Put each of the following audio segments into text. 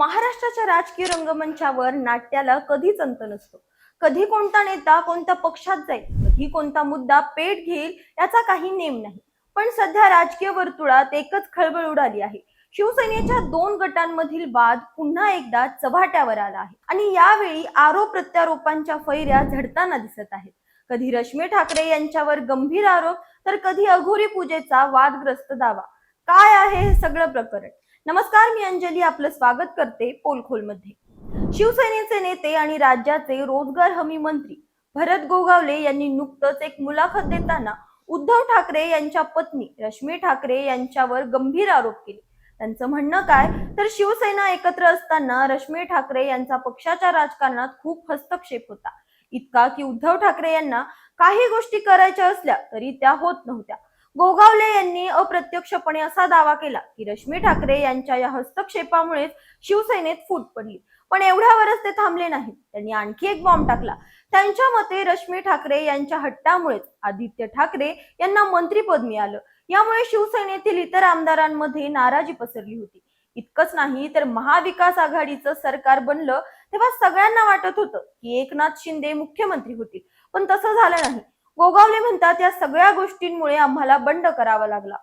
महाराष्ट्राच्या राजकीय रंगमंचावर नाट्याला कधीच अंत नसतो. कधी कोणता नेता कोणत्या पक्षात जाईल कधी कोणता मुद्दा पेट घेईल याचा काही नेम नाही. पण सध्या राजकीय वर्तुळात एकच खळबळ उडाली आहे. शिवसेनेच्या दोन गटांमधील वाद पुन्हा एकदा चव्हाट्यावर आला आहे. आणि यावेळी आरोप प्रत्यारोपांच्या फैऱ्या झडताना दिसत आहेत. कधी रश्मी ठाकरे यांच्यावर गंभीर आरोप तर कधी अघोरी पूजेचा वादग्रस्त दावा. काय आहे हे सगळं प्रकरण? नमस्कार मी अंजली. आपलं स्वागत करते पोलखोलमध्ये. शिवसेनेचे नेते आणि राज्याचे रोजगार हमी मंत्री भरत गोगावले यांनी नुकतंच एक मुलाखत देताना उद्धव ठाकरे यांच्या पत्नी रश्मी ठाकरे यांच्यावर गंभीर आरोप केले. त्यांचं म्हणणं काय? तर शिवसेना एकत्र असताना रश्मी ठाकरे यांचा पक्षाच्या राजकारणात खूप हस्तक्षेप होता. इतका की उद्धव ठाकरे यांना काही गोष्टी करायच्या असल्या तरी त्या होत नव्हत्या. गोगावले यांनी अप्रत्यक्षपणे असा दावा केला की रश्मी ठाकरे यांच्या या हस्तक्षेपामुळेच शिवसेनेत फूट पडली. पण एवढ्यावरच ते थांबले नाहीत. त्यांनी आणखी एक बॉम्ब टाकला. त्यांच्या मते रश्मी ठाकरे यांच्या हट्टामुळेच आदित्य ठाकरे यांना मंत्रीपद मिळालं. यामुळे शिवसेनेतील इतर आमदारांमध्ये नाराजी पसरली होती. इतकंच नाही तर महाविकास आघाडीचं सरकार बनलं तेव्हा सगळ्यांना वाटत होतं की एकनाथ शिंदे मुख्यमंत्री होतील. पण तसं झालं नाही. गोगावले म्हणतात या सगळ्या गोष्टींमुळे आम्हाला बंड करावा लागला.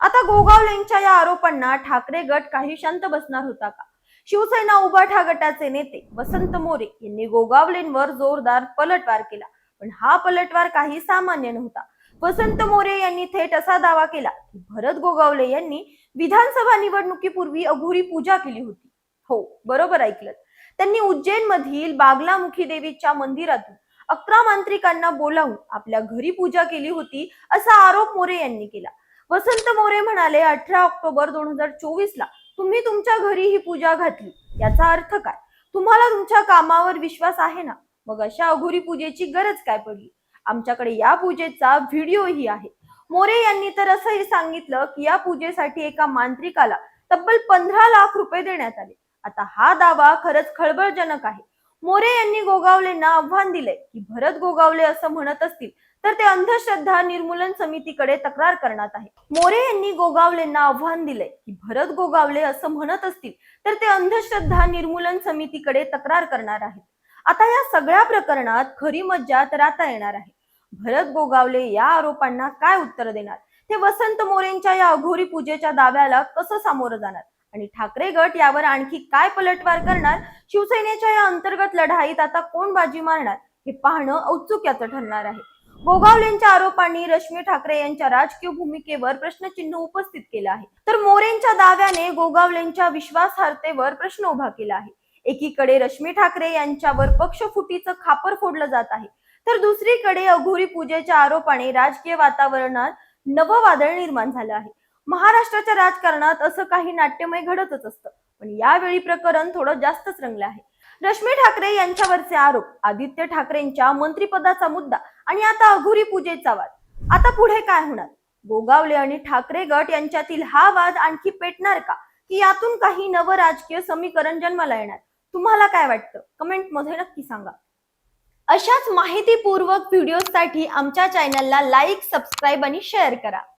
आता गोगावलेंच्या या आरोपांना ठाकरे गट काही शांत बसणार होता का? शिवसेना उभाठा गटाचे नेते वसंत मोरे यांनी गोगावलेंवर जोरदार पलटवार केला. पण हा पलटवार काही सामान्य नव्हता. वसंत मोरे यांनी थेट असा दावा केला की भरत गोगावले यांनी विधानसभा निवडणुकीपूर्वी अघोरी पूजा केली होती. हो बरोबर ऐकलं त्यांनी उज्जैन मधील बागलामुखी देवीच्या मंदिरातून अकरा मांत्रिकांना बोलावून आपल्या घरी पूजा केली होती असा आरोप मोरे यांनी केला. वसंत मोरे म्हणाले अठरा ऑक्टोबर दोन हजार चोवीस ला तुम्ही तुमच्या घरी ही पूजा घातली याचा अर्थ काय? तुम्हाला तुमच्या कामावर विश्वास आहे ना? मग अशा अघोरी पूजेची गरज काय पडली? आमच्याकडे या पूजेचा व्हिडिओही आहे. मोरे यांनी तर असंही सांगितलं की या पूजेसाठी एका मांत्रिकाला तब्बल पंधरा लाख रुपये देण्यात आले. आता हा दावा खरंच खळबळजनक आहे. मोरे यांनी गोगावलेंना आव्हान दिले की भरत गोगावले असं म्हणत असतील तर ते अंधश्रद्धा निर्मूलन समितीकडे तक्रार करणार आहे मोरे यांनी गोगावलेंना आव्हान दिले की भरत गोगावले असं म्हणत असतील तर ते अंधश्रद्धा निर्मूलन समितीकडे तक्रार करणार आहेत. आता या सगळ्या प्रकरणात खरी मज्जा तर आता येणार आहे. भरत गोगावले या आरोपांना काय उत्तर देणार? ते वसंत मोरेंच्या या अघोरी पूजेच्या दाव्याला कसं सामोरं जाणार? आणि ठाकरे गट यावर आणखी काय पलटवार करणार? शिवसेनेच्या या अंतर्गत लढाईत आता कोण बाजी मारणार? हे पाहणं औत्सुक्याचं ठरणार आहे. गोगावलेंच्या आरोपांनी रश्मी ठाकरे यांच्या राजकीय भूमिकेवर प्रश्नचिन्ह उपस्थित केलं आहे. तर मोरेंच्या दाव्याने गोगावलेंच्या विश्वासार्हतेवर प्रश्न उभा केला आहे. एकीकडे रश्मी ठाकरे यांच्यावर पक्षफुटीचं खापर फोडलं जात आहे. तर दुसरीकडे अघोरी पूजेच्या आरोपाने राजकीय वातावरणात नवं वादळ निर्माण झालं आहे. महाराष्ट्राच्या राजकारणात असं काही नाट्यमय घडतच असतं. पण यावेळी प्रकरण थोडं जास्तच रंगलं आहे. रश्मी ठाकरे यांच्यावरचे आरोप आदित्य ठाकरेंच्या मंत्रिपदाचा मुद्दा आणि आता अघोरी पूजेचा वाद. आता पुढे काय होणार? गोगावले आणि ठाकरे गट यांच्यातील हा वाद आणखी पेटणार का? की यातून काही नवं राजकीय समीकरण जन्माला येणार? तुम्हाला काय वाटतं? कमेंटमध्ये नक्की सांगा. अशाच माहितीपूर्वक व्हिडिओसाठी आमच्या चॅनलला लाईक सबस्क्राईब आणि शेअर करा.